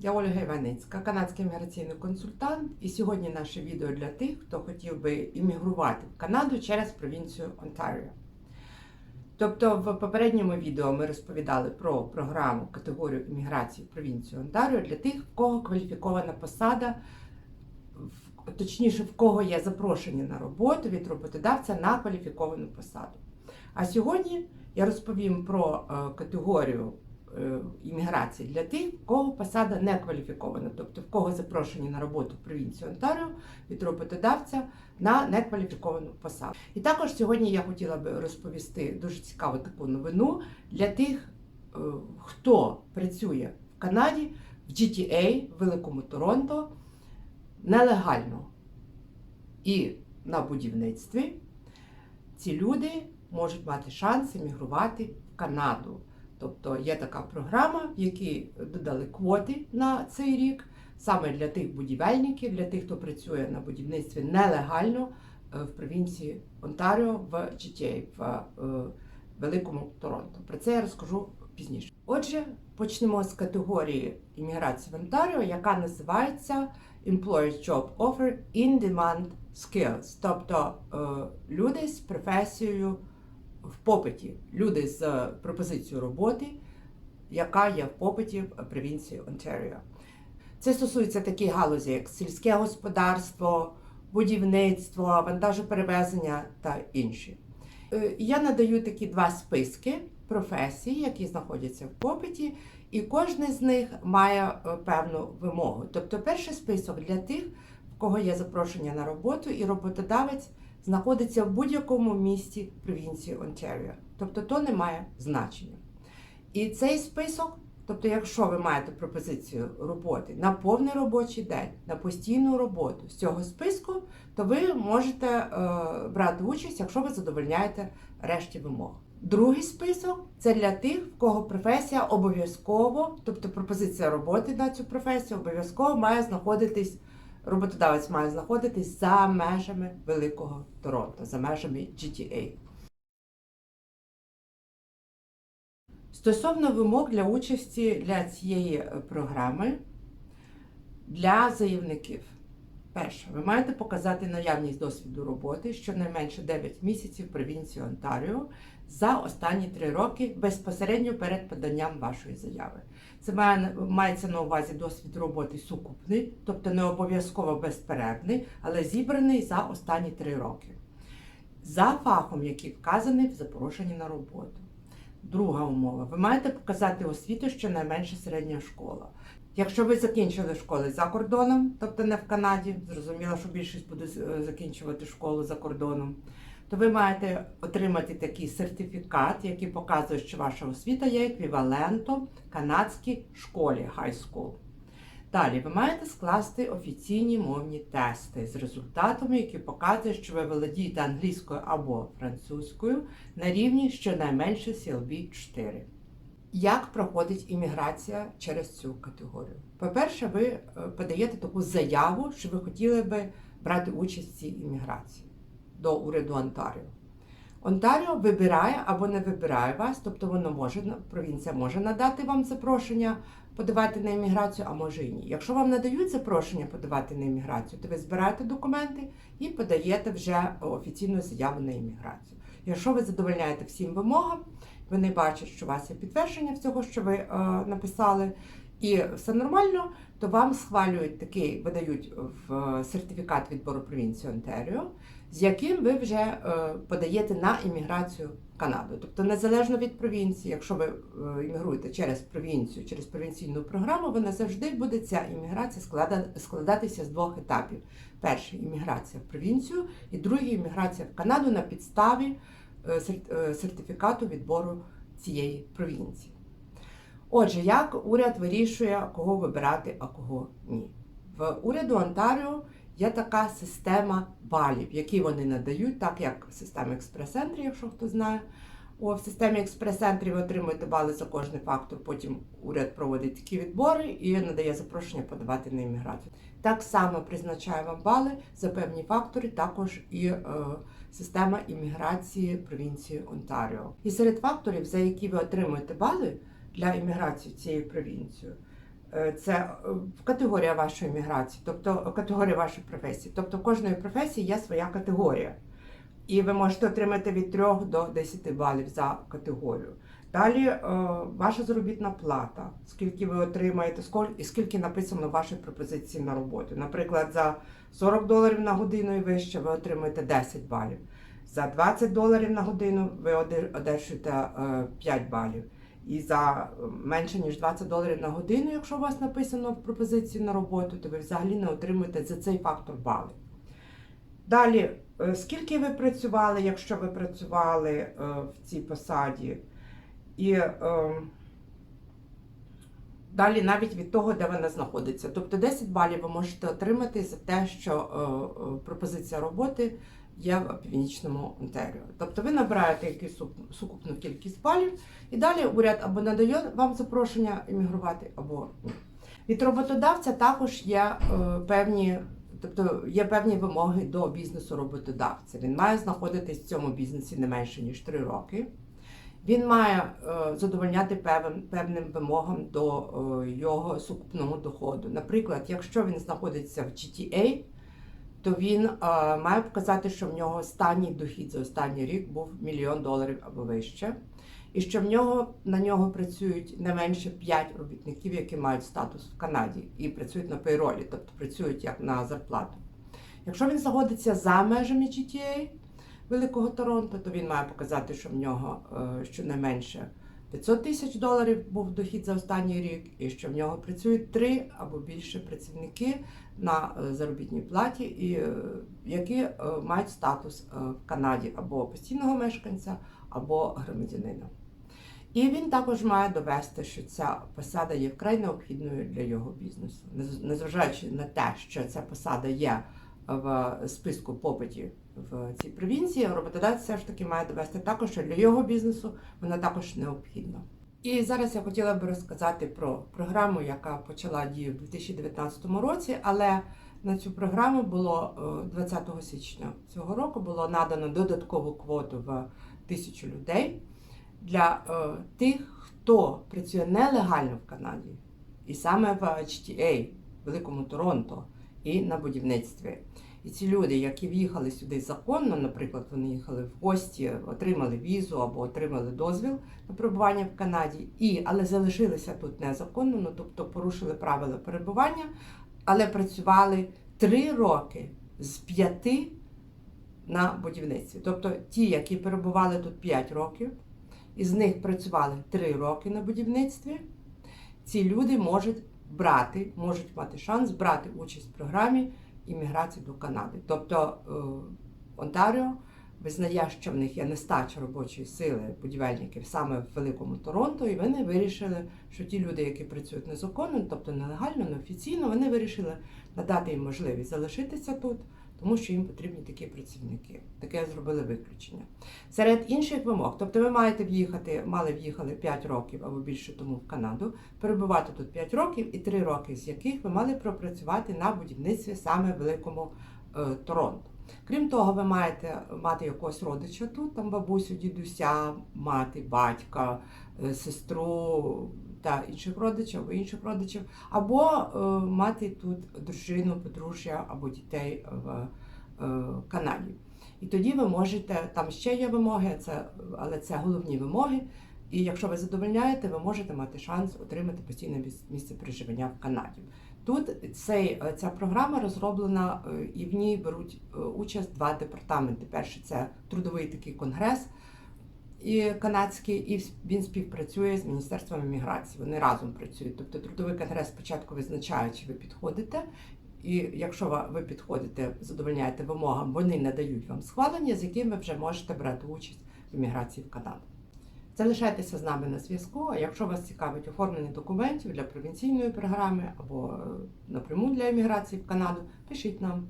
Я Ольга Іваницька, канадський імміграційний консультант. І сьогодні наше відео для тих, хто хотів би іммігрувати в Канаду через провінцію Онтаріо. Тобто, в попередньому відео ми розповідали про програму категорію імміграції в провінцію Онтаріо для тих, в кого кваліфікована посада, точніше, в кого є запрошення на роботу від роботодавця на кваліфіковану посаду. А сьогодні я розповім про е, категорію імміграції для тих, в кого посада не кваліфікована, тобто в кого запрошені на роботу в провінцію Онтаріо від роботодавця на некваліфіковану посаду. І також сьогодні я хотіла би розповісти дуже цікаву таку новину для тих, е, хто працює в Канаді в GTA, в Великому Торонто, нелегально і на будівництві. Ці люди можуть мати шанс емігрувати в Канаду. Тобто є така програма, в якій додали квоти на цей рік, саме для тих будівельників, для тих, хто працює на будівництві нелегально е, в провінції Онтаріо в GTA, в е, Великому Торонто. Про це я розкажу пізніше. Отже, почнемо з категорії імміграції в Онтаріо, яка називається Employer's Job Offer in Demand Skills, тобто е, люди з професією в попиті, люди з е, пропозицією роботи, яка є в попиті в провінції Онтаріо. Це стосується таких галузі, як сільське господарство, будівництво, вантажоперевезення та інші. Е, Я надаю такі два списки професій, які знаходяться в попиті, і кожен з них має е, певну вимогу. Тобто, перший список для тих, в кого є запрошення на роботу, і роботодавець знаходиться в будь-якому місті провінції Онтаріо. Тобто, то не має значення. І цей список, тобто, якщо ви маєте пропозицію роботи на повний робочий день, на постійну роботу з цього списку, то ви можете е, брати участь, якщо ви задовольняєте решті вимог. Другий список це для тих, в кого професія обов'язково, тобто пропозиція роботи на цю професію обов'язково має знаходитись, роботодавець має знаходитись за межами Великого Торонто, за межами GTA. Стосовно вимог для участі для цієї е, програми для заявників. Перше, ви маєте показати наявність досвіду роботи щонайменше 9 місяців в провінції Онтаріо за останні 3 роки безпосередньо перед поданням вашої заяви. Це має, мається на увазі досвід роботи сукупний, тобто не обов'язково безперервний, але зібраний за останні 3 роки. За фахом, який вказаний в запрошенні на роботу. Друга умова. Ви маєте показати освіту щонайменше середня школа. Якщо ви закінчили школи за кордоном, тобто не в Канаді, зрозуміло, що більшість буде закінчувати школу за кордоном, то ви маєте отримати такий сертифікат, який показує, що ваша освіта є еквівалентом канадській школі high school. Далі ви маєте скласти офіційні мовні тести з результатами, які показують, що ви володієте англійською або французькою на рівні щонайменше CLB 4. Як проходить імміграція через цю категорію? По-перше, ви е, подаєте таку заяву, що ви хотіли би брати участь в цій імміграції до уряду Онтаріо. Онтаріо вибирає або не вибирає вас, тобто воно може провінція може надати вам запрошення подавати на імміграцію, а може і ні. Якщо вам надають запрошення подавати на імміграцію, то ви збираєте документи і подаєте вже офіційну заяву на імміграцію. Якщо ви задовольняєте всім вимогам, вони бачать, що у вас є підтвердження всього, що ви е, написали, і все нормально, то вам схвалюють такий, видають в е, сертифікат відбору провінції Онтаріо, з яким ви вже е, подаєте на імміграцію в Канаду. Тобто, незалежно від провінції, якщо ви е, іммігруєте через провінцію, через провінційну програму, вона завжди буде ця імміграція склада- складатися з двох етапів: перший імміграція в провінцію, і другий імміграція в Канаду на підставі сертифікату відбору цієї провінції. Отже, як уряд вирішує, кого вибирати, а кого ні? В уряду Онтаріо є така система балів, які вони надають, так як в системі експрес-центрі, якщо хто знає. О, в системі експрес-центрі ви отримуєте бали за кожний фактор, потім уряд проводить такі відбори і надає запрошення подавати на імміграцію. Так само призначає вам бали за певні фактори, також і е, система імміграції провінції Онтаріо. І серед факторів, за які ви отримуєте бали для імміграції в цією Е, Це е, категорія вашої міграції, тобто категорія вашої професії. Тобто кожної професії є своя категорія. І ви можете отримати від 3 до 10 балів за категорію. Далі е, ваша заробітна плата, скільки ви отримаєте, і скільки написано в вашій пропозиції на роботу. Наприклад, за 40 доларів на годину і вище ви отримаєте 10 балів. За 20 доларів на годину ви оде- одержуєте е, 5 балів. І за е, менше ніж 20 доларів на годину, якщо у вас написано в пропозиції на роботу, то ви взагалі не отримуєте за цей фактор бали. Далі, е, скільки ви працювали, якщо ви працювали е, в цій посаді? І е, далі навіть від того, де вона знаходиться. Тобто 10 балів ви можете отримати за те, що е, е, пропозиція роботи є в Північному Онтаріо. Тобто ви набираєте якусь сукупну кількість балів, і далі уряд або надає вам запрошення іммігрувати, або ні. Від роботодавця також є е, певні. Тобто є певні вимоги до бізнесу роботодавця. Він має знаходитись в цьому бізнесі не менше ніж 3 роки. Він має е, задовольняти певним, певним вимогам до е, його сукупного доходу. Наприклад, якщо він знаходиться в GTA, то він е, має показати, що в нього останній дохід за останній рік був мільйон доларів або вище, і що в нього на нього працюють не менше 5 робітників, які мають статус в Канаді і працюють на пейролі, тобто працюють як на зарплату. Якщо він знаходиться за межами GTA, Великого Торонто, то він має показати, що в нього е, щонайменше 500 тисяч доларів був дохід за останній рік, і що в нього працюють три або більше працівники на е, заробітній платі, і, е, які е, мають статус в Канаді або постійного мешканця, або громадянина. І він також має довести, що ця посада є вкрай необхідною для його бізнесу, незважаючи на те, що ця посада є в списку попитів в цій провінції, роботодавець все ж таки має довести також, що для його бізнесу вона також необхідна. І зараз я хотіла би розказати про програму, яка почала дію в 2019 році, але на цю програму було е, 20 січня цього року було надано додаткову квоту в тисячу людей для е, тих, хто працює нелегально в Канаді, і саме в HTA, Великому Торонто, і на будівництві. І ці люди, які в'їхали сюди законно, наприклад, вони їхали в гості, отримали візу або отримали дозвіл на перебування в Канаді, і, але залишилися тут незаконно, ну, тобто порушили правила перебування, але працювали три роки з п'яти на будівництві. Тобто ті, які перебували тут 5 років, із них працювали 3 роки на будівництві, ці люди можуть брати, можуть мати шанс брати участь в програмі імміграції до Канади. Тобто е, Онтаріо визнає, що в них є нестача робочої сили будівельників саме в Великому Торонто, і вони вирішили, що ті люди, які працюють незаконно, тобто нелегально, неофіційно, вони вирішили надати їм можливість залишитися тут, тому що їм потрібні такі працівники. Таке зробили виключення. Серед інших вимог, тобто ви маєте в'їхати, мали в'їхали 5 років або більше тому в Канаду, перебувати тут 5 років і 3 роки, з яких ви мали пропрацювати на будівництві саме Великому е, Торонто. Крім того, ви маєте мати якогось родича тут, там бабусю, дідуся, мати, батька, е, сестру та інших родичів або інших родичів, або е, мати тут дружину, подружжя або дітей в е, Канаді. І тоді ви можете, там ще є вимоги, це, але це головні вимоги. І якщо ви задовольняєте, ви можете мати шанс отримати постійне місце проживання в Канаді. Тут цей, ця програма розроблена е, і в ній беруть е, участь два департаменти. Перший це трудовий такий конгрес і канадський, і він співпрацює з Міністерством імміграції. Вони разом працюють. Тобто трудовий конгрес спочатку визначає, чи ви підходите. І якщо ви підходите, задовольняєте вимогам, вони надають вам схвалення, з яким ви вже можете брати участь в імміграції в Канаду. Залишайтеся з нами на зв'язку. А якщо вас цікавить оформлення документів для провінційної програми або е, напряму для еміграції в Канаду, пишіть нам.